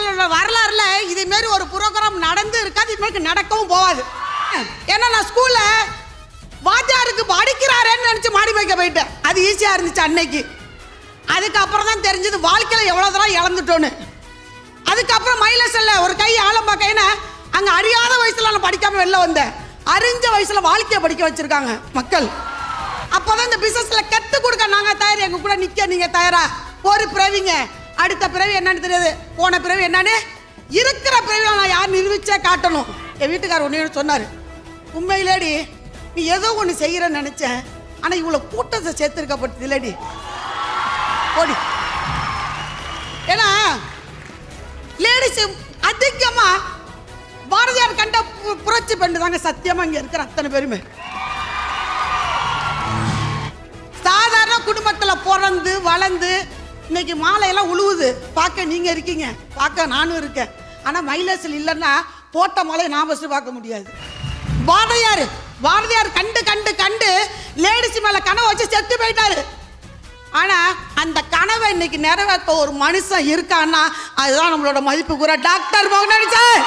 இதெல்லாம் நடந்து இருக்காது இனிமேல் நடக்கவும் போகாது. ஏன்னா நான் ஸ்கூல்ல வாத்தியாருக்கு படிக்கிறாரேன்னு நினச்சி மாடி வைக்க போயிட்டேன். அது ஈஸியாக இருந்துச்சு அன்னைக்கு. அதுக்கப்புறம் தான் தெரிஞ்சது வாழ்க்கையில் எவ்வளோ தூரம் இழந்துட்டோன்னு. அதுக்கப்புறம் மயிலசல்ல ஒரு கை ஆழம் கைனா அங்கே அறியாத வயசில் நான் படிக்காம வெளில வந்தேன். அறிஞ்ச வயசில் வாழ்க்கையை படிக்க வச்சுருக்காங்க மக்கள். அப்போ தான் இந்த பிஸ்னஸில் கற்றுக் கொடுக்க நாங்கள் தயார். எங்கள் கூட நிற்க நீங்கள் தயாரா? ஒரு பிரவிங்க அடுத்த பிறவி என்னன்னு தெரியாது. போன பிறவி என்னன்னு? இருக்கிற பிறவி நான் யார் நிரூபிச்சே காட்டணும். என் வீட்டுக்கார் ஒன்று சொன்னாரு. உண்மையிலேடி நீ ஏதோ ஒன்று செய்யறன்னு நினைச்சேன். ஆனா இவ்வளவு கூட்டத்தை சேர்த்துருக்கப்பட்டது இல்லடி ஓடி ஏன்னா லேடிஸ் அதிகமா பாரதியார் கண்ட பு- புரட்சி பண்ணு தாங்க சத்தியமா இங்க இருக்கிற அத்தனை பேருமே. சாதாரண குடும்பத்துல பிறந்து வளர்ந்து இன்னைக்கு மாலையெல்லாம் உழுவுது. பார்க்க நீங்க இருக்கீங்க. பார்க்க நானும் இருக்கேன். ஆனா மைலேஜில் இல்லைன்னா போட்ட மாலையை நான் ஃபஸ்ட்டு பார்க்க முடியாது. பாரதியார் பாரதியார் கண்டு கண்டு கண்டு லேடிஸ் மேலே கனவு வச்சு செத்து போயிட்டாரு. ஆனால் அந்த கனவை இன்னைக்கு நிறைவேற்ற ஒரு மனுஷன் இருக்கான்னா அதுதான் நம்மளோட மதிப்பு கூட டாக்டர் மோகன் சார்